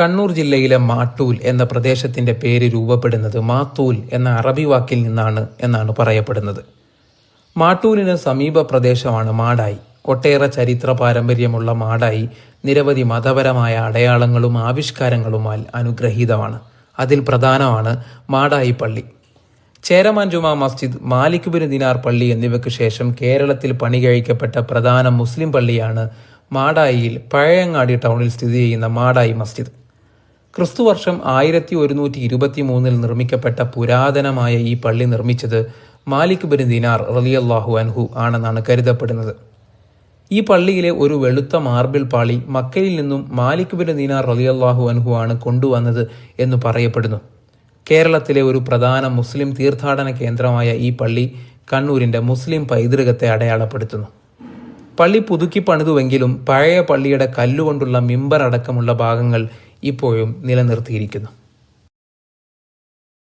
കണ്ണൂർ ജില്ലയിലെ മാട്ടൂൽ എന്ന പ്രദേശത്തിന്റെ പേര് രൂപപ്പെടുന്നത് മാത്തൂൽ എന്ന അറബി വാക്കിൽ നിന്നാണ് എന്നാണ് പറയപ്പെടുന്നത്. മാട്ടൂലിന് സമീപ പ്രദേശമാണ് മാടായി. ഒട്ടേറെ ചരിത്ര പാരമ്പര്യമുള്ള മാടായി നിരവധി മതപരമായ അടയാളങ്ങളും ആവിഷ്കാരങ്ങളുമാൽ അനുഗ്രഹീതമാണ്. അതിൽ പ്രധാനമാണ് മാടായി പള്ളി. Cheraman Juma Masjid Malik bin Dinar പള്ളി എന്നിവയ്ക്ക് ശേഷം കേരളത്തിൽ പണി കഴിക്കപ്പെട്ട പ്രധാന മുസ്ലിം പള്ളിയാണ് മാടായിയിൽ പഴയങ്ങാടി ടൗണിൽ സ്ഥിതി ചെയ്യുന്ന മാടായി മസ്ജിദ്. ക്രിസ്തുവർഷം ആയിരത്തി ഒരുന്നൂറ്റി ഇരുപത്തി മൂന്നിൽ നിർമ്മിക്കപ്പെട്ട പുരാതനമായ ഈ പള്ളി നിർമ്മിച്ചത് മാലിക് ബിൻ ദിനാർ റലിയല്ലാഹു അൻഹു ആണെന്നാണ് കരുതപ്പെടുന്നത്. ഈ പള്ളിയിലെ ഒരു വെളുത്ത മാർബിൾ പാളി മക്കയിൽ നിന്നും മാലിക് ബിൻ ദിനാർ റലിയല്ലാഹു അൻഹു ആണ് കൊണ്ടുവന്നത് എന്ന് പറയപ്പെടുന്നു. കേരളത്തിലെ ഒരു പ്രധാന മുസ്ലിം തീർത്ഥാടന കേന്ദ്രമായ ഈ പള്ളി കണ്ണൂരിന്റെ മുസ്ലിം പൈതൃകത്തെ അടയാളപ്പെടുത്തുന്നു. പള്ളി പുതുക്കി പണിതുവെങ്കിലും പഴയ പള്ളിയുടെ കല്ലുകൊണ്ടുള്ള മിമ്പർ അടക്കമുള്ള ഭാഗങ്ങൾ ഇപ്പോഴും നിലനിർത്തിയിരിക്കുന്നു.